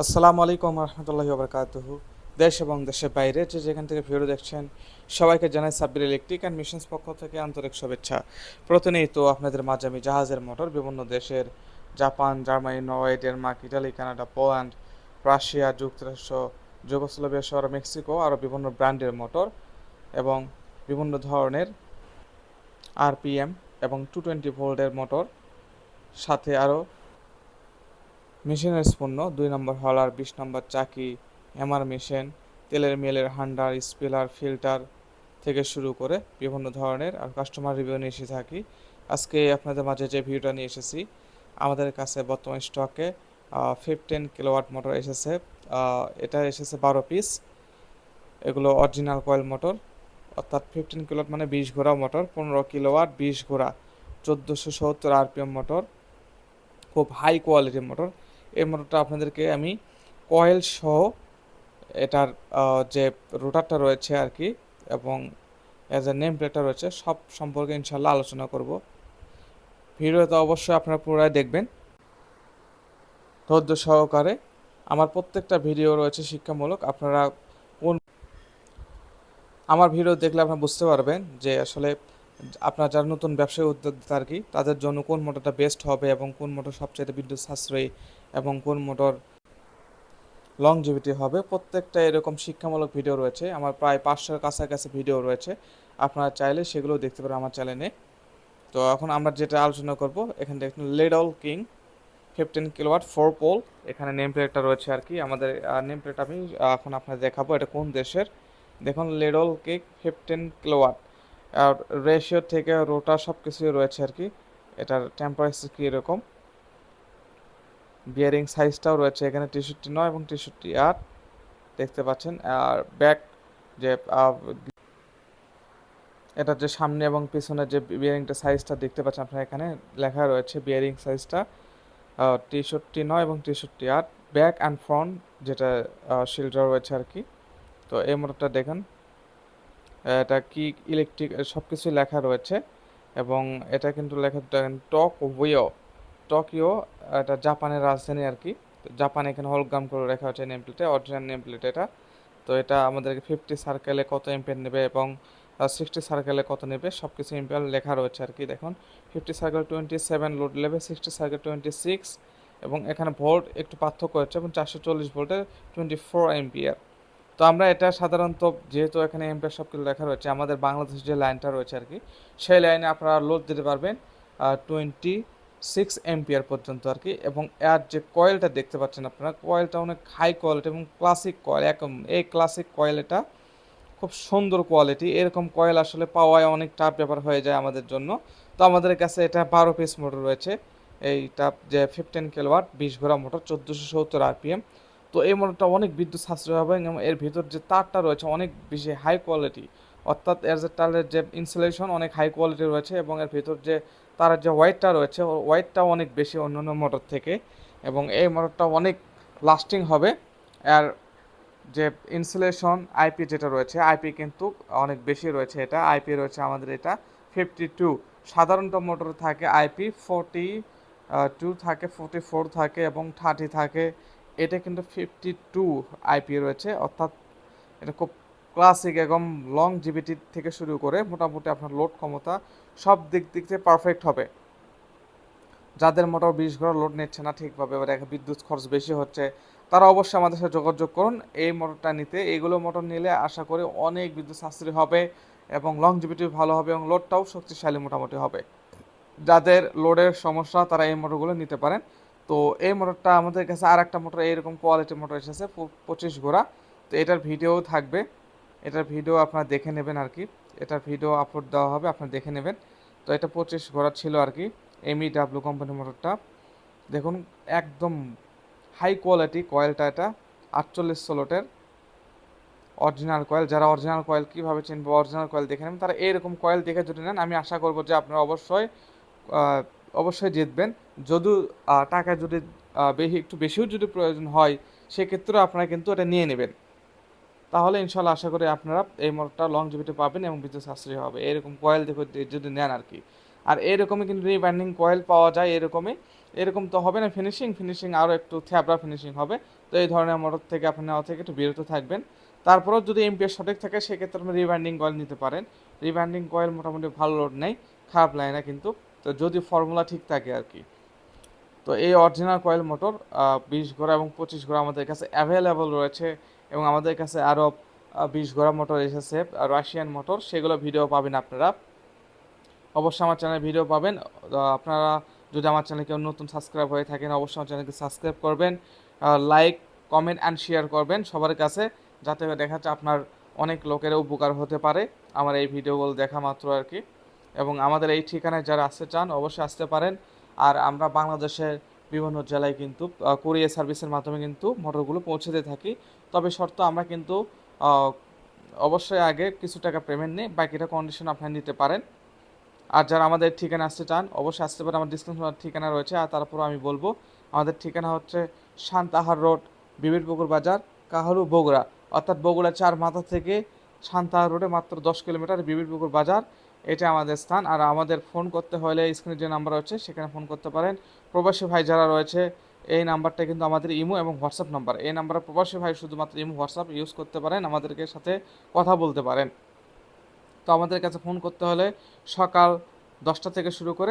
আসসালামু আলাইকুম রহমতুল্লাহি ওবরকাতুহ। দেশ এবং দেশের বাইরে যে যেখান থেকে ভিডিও দেখছেন, সবাইকে জানাই সাব্বির ইলেকট্রিক অ্যান্ড মিশনস পক্ষ থেকে আন্তরিক শুভেচ্ছা। প্রতিনিয়ত আপনাদের মাঝে আমি জাহাজের মোটর, বিভিন্ন দেশের Japan, Germany, Norway, Denmark, Italy, Canada, Poland, Russia, যুক্তরাষ্ট্র, যুগোস্লোভিয়া শহর মেক্সিকো, আরও বিভিন্ন ব্র্যান্ডের মোটর এবং বিভিন্ন ধরনের আরপিএম এবং টু টোয়েন্টি ভোল্টের মোটর, সাথে আরও মেশিনের পণ্য দুই নম্বর হলার বিশ নম্বর চাকি হ্যামার মেশিন, তেলের মেলের হান্ডার, স্পিলার, ফিল্টার থেকে শুরু করে বিভিন্ন ধরনের আর কাস্টমার রিভিউ নিয়ে এসে থাকি। আজকে আপনাদের মাঝে যে ভিডিওটা নিয়ে এসেছি, আমাদের কাছে বর্তমান স্টকে ফিফটিন কিলোওয়াট মোটর এসেছে। এটা এসেছে বারো পিস এগুলো অরিজিনাল কয়েল মোটর অর্থাৎ ফিফটিন কিলোওয়াট মানে বিশ ঘোড়া মোটর পনেরো কিলোওয়াট বিশ ঘোড়া, চোদ্দোশো সত্তর আরপিএম মোটর খুব হাই কোয়ালিটির মোটর এই মোটরটা আপনাদেরকে আমি কয়েল সহ এটার যে রোটারটা রয়েছে আর কি, এবং অ্যাজ এ নেম প্লেটটা রয়েছে, সব সম্পর্কে ইনশাল্লাহ আলোচনা করব। ভিডিওতে অবশ্যই আপনারা পুনরায় দেখবেন। ধৈর্য সহকারে আমার প্রত্যেকটা ভিডিও রয়েছে শিক্ষামূলক, আপনারা কোন আমার ভিডিও দেখলে আপনারা বুঝতে পারবেন যে আসলে আপনার যারা নতুন ব্যবসায়ী উদ্যোক্তা আর কি, তাদের জন্য কোন মোটরটা বেস্ট হবে এবং কোন মোটর সবচেয়ে বিদ্যুৎ সাশ্রয়ী এবং কোন মোটর লংজিভিটি হবে, প্রত্যেকটা এরকম শিক্ষামূলক ভিডিও রয়েছে। আমার প্রায় পাঁচশোর কাছাকাছি ভিডিও রয়েছে। আপনারা চাইলে সেগুলো দেখতে পারেন আমার চ্যানেলে তো এখন আমরা যেটা আলোচনা করব, এখানে দেখুন লেডল কিং ফিফটিন কিলোওয়াট ফোর পোল এখানে নেম প্লেটটা রয়েছে আর কি। আমাদের নেম প্লেট আমি এখন আপনাদের দেখাবো এটা কোন দেশের। দেখুন লেডল কেক ফিফটিন কিলোওয়াট আর রেশিও থেকে রোটার সব কিছুই রয়েছে আর কি। এটার টেম্পারেচার কী এরকম? বিয়ারিং সাইজটাও রয়েছে। এখানে তেষট্টি নয় এবং তেষট্টি আট দেখতে পাচ্ছেন। আর ব্যাক যে এটার যে সামনে এবং পিছনে যে বিয়ারিংটা সাইজটা দেখতে পাচ্ছেন আপনারা এখানে লেখা রয়েছে বিয়ারিং সাইজটা তেষট্টি নয় এবং তেষট্টি আট। ব্যাক অ্যান্ড ফ্রন্ট যেটা শিল্ডার রয়েছে আর কি। তো এই মোটরটা দেখেন, এটা কি ইলেকট্রিক সব কিছু লেখা রয়েছে এবং এটা কিন্তু লেখা, দেখেন, টক ওয়েও। টোকিও, এটা জাপানের রাজধানী আর কি। তো জাপান এখানে হলগ্রাম করে লেখা হচ্ছে নেম প্লেটে অরিজিনাল নেম প্লেট এটা। তো এটা আমাদেরকে ফিফটি সার্কেলে কত এম্পিয়ার নেবে এবং সিক্সটি সার্কেলে কত নেবে সব কিছু এম্পিয়ার লেখা রয়েছে আর কি, দেখুন। Fifty circle twenty seven load নেবে সিক্সটি সার্কেল টোয়েন্টি সিক্স এবং এখানে ভোল্ট একটু পার্থক্য হচ্ছে এবং চারশো চল্লিশ ভোল্টে টোয়েন্টি ফোর এম্পিয়ার তো আমরা এটা সাধারণত যেহেতু এখানে এম্পিয়ার সব কিছু লেখা রয়েছে, আমাদের বাংলাদেশের যে লাইনটা রয়েছে আর কি, সেই লাইনে আপনারা লোড দিতে পারবেন টোয়েন্টি সিক্স এম্পিয়ার পর্যন্ত আর কি, এবং এর যে কয়েলটা দেখতে পাচ্ছেন আপনারা কয়েলটা অনেক হাই কোয়ালিটি এবং ক্লাসিক কয়েল একদম এই ক্লাসিক কয়েল এটা খুব সুন্দর কোয়ালিটি এরকম কয়েল আসলে পাওয়ায় অনেক টাফ ব্যাপার হয়ে যায় আমাদের জন্য। তো আমাদের কাছে এটা বারো পিস মোটর রয়েছে এই এইটা যে ফিফটিন কিলোওয়াট বিশ ঘোড়া মোটর চোদ্দোশো সত্তর আরপিএম তো এই মোটরটা অনেক বিদ্যুৎ সাশ্রয় হবে এবং এর ভিতর যে তারটা রয়েছে অনেক বেশি হাই কোয়ালিটি অর্থাৎ এর যে তারের যে ইনসুলেশন অনেক হাই কোয়ালিটি রয়েছে এবং এর ভিতর যে তার যে ওয়াইটটা রয়েছে ওয়াইটটাও অনেক বেশি অন্যান্য মোটর থেকে এবং এই মোটরটা অনেক লাস্টিং হবে। আর যে ইনসুলেশন আইপি যেটা রয়েছে আইপি কিন্তু অনেক বেশি রয়েছে এটা। আইপি রয়েছে আমাদের এটা ফিফটি টু সাধারণত মোটর থাকে আইপি ফোরটি টু থাকে ফোরটি ফোর থাকে এবং থার্টি থাকে। এটা কিন্তু ফিফটি টু আইপি রয়েছে। অর্থাৎ এটা খুব ক্লাসিক এবং লং জিবিটি থেকে শুরু করে মোটামুটি আপনার লোড ক্ষমতা সব দিক দিক থেকে পারফেক্ট হবে। যাদের মোটর বিশ ঘোড়া লোড নিচ্ছে না ঠিকভাবে, এবার একটা বিদ্যুৎ খরচ বেশি হচ্ছে, তারা অবশ্যই আমাদের সাথে যোগাযোগ করুন। এই মোটরটা নিতে এইগুলো মোটর নিলে আশা করি অনেক বিদ্যুৎ সাশ্রয়ী হবে এবং লং লংজিভিটি ভালো হবে এবং লোডটাও শক্তিশালী মোটামুটি হবে। যাদের লোডের সমস্যা, তারা এই মোটরগুলো নিতে পারেন। তো এই মোটরটা আমাদের কাছে আর একটা মোটর, এইরকম কোয়ালিটি মোটর এসেছে, পঁচিশ ঘোড়া। তো এটার ভিডিও থাকবে। এটার ভিডিও আপনারা দেখে নেবেন আর কি। এটার ভিডিও আপলোড দেওয়া হবে, আপনারা দেখে নেবেন। তো এটা পঁচিশ ঘোড়া ছিল আর কি এমই ডাব্লু কোম্পানির মোটরটা দেখুন, একদম হাই কোয়ালিটি কয়েলটা এটা, আটচল্লিশ সোলোটের অরিজিনাল কয়েল যারা অরিজিনাল কয়েল কীভাবে চিনবে অরিজিনাল কয়েল দেখে নেবেন। তারা এইরকম কয়েল দেখে যদি নেন, আমি আশা করব যে আপনারা অবশ্যই অবশ্যই জিতবেন। যদিও টাকা যদি বেশি, একটু বেশিও যদি প্রয়োজন হয়, সেক্ষেত্রেও আপনারা কিন্তু এটা নিয়ে নেবেন। তাহলে ইনশাল্লাহ আশা করি আপনারা এই মোটরটা লংজিভিটি পাবেন এবং বিদ্যুৎ সাশ্রয়ী হবে। এরকম কয়েল দেখে যদি নেন আর কি আর এরকমই কিন্তু রিবাইন্ডিং কয়েল পাওয়া যায় এরকমই। এরকম তো হবে না ফিনিশিং ফিনিশিং আরও একটু থ্যাবড়া ফিনিশিং হবে। তো এই ধরনের মোটর থেকে আপনি নেওয়া থেকে একটু বিরত থাকবেন। তারপরেও যদি এমপিএস সঠিক থাকে, সেক্ষেত্রে আপনি রিবাইন্ডিং কয়েল নিতে পারেন। রিবাইন্ডিং কয়েল মোটামুটি ভালো লোড নেই, খারাপ লাগে না কিন্তু। তো যদি ফর্মুলা ঠিক থাকে আর কি তো এই অরিজিনাল কয়েল মোটর বিশ ঘোড়া এবং পঁচিশ ঘোড়া আমাদের কাছে অ্যাভেলেবল রয়েছে। এবং আমাদের কাছে আরও বিশ ঘোড়া মোটর এসেছে রাশিয়ান মোটর, সেগুলো ভিডিও পাবেন আপনারা। অবশ্যই আমার চ্যানেলে ভিডিও পাবেন। আপনারা যদি আমার চ্যানেলে কেউ নতুন সাবস্ক্রাইব হয়ে থাকেন, অবশ্যই আমার চ্যানেলকে সাবস্ক্রাইব করবেন লাইক, কমেন্ট অ্যান্ড শেয়ার করবেন সবার কাছে, যাতে দেখা যাচ্ছে আপনার অনেক লোকের উপকার হতে পারে আমার এই ভিডিওগুলো দেখা মাত্র আর কি। এবং আমাদের এই ঠিকানায় যারা আসতে চান, অবশ্যই আসতে পারেন। আর আমরা বাংলাদেশের বিভিন্ন জেলায় কিন্তু কুরিয়ার সার্ভিসের মাধ্যমে কিন্তু মোটরগুলো পৌঁছে দিয়ে থাকি। তবে শর্ত আমরা কিন্তু অবশ্যই আগে কিছু টাকা পেমেন্ট নিই বাকিটা কন্ডিশন আপনারা নিতে পারেন। আর যারা আমাদের ঠিকানা আসতে চান, অবশ্যই আসতে পারেন। আমার ডিসক্রিপশন ঠিকানা রয়েছে। আর তারপর আমি বলব, আমাদের ঠিকানা হচ্ছে শান্তাহার রোড, বিবিরপুকুর বাজার, কাহালু বগুড়া। অর্থাৎ বগুড়া চার মাথা থেকে শান্তাহার রোডে মাত্র দশ কিলোমিটার বিবিরপুকুর বাজার। এটা আমাদের স্থান। আর আমাদের ফোন করতে হলে স্ক্রিনে যে নাম্বার রয়েছে, সেখানে ফোন করতে পারেন। প্রবাসী ভাই যারা রয়েছে এই নাম্বারটা কিন্তু আমাদের ইমো এবং হোয়াটসঅ্যাপ নাম্বার। এই নাম্বারে প্রবাসী ভাই শুধুমাত্র ইমো, হোয়াটসঅ্যাপ ইউজ করতে পারেন, আমাদেরকে সাথে কথা বলতে পারেন। তো আমাদের কাছে ফোন করতে হলে সকাল দশটা থেকে শুরু করে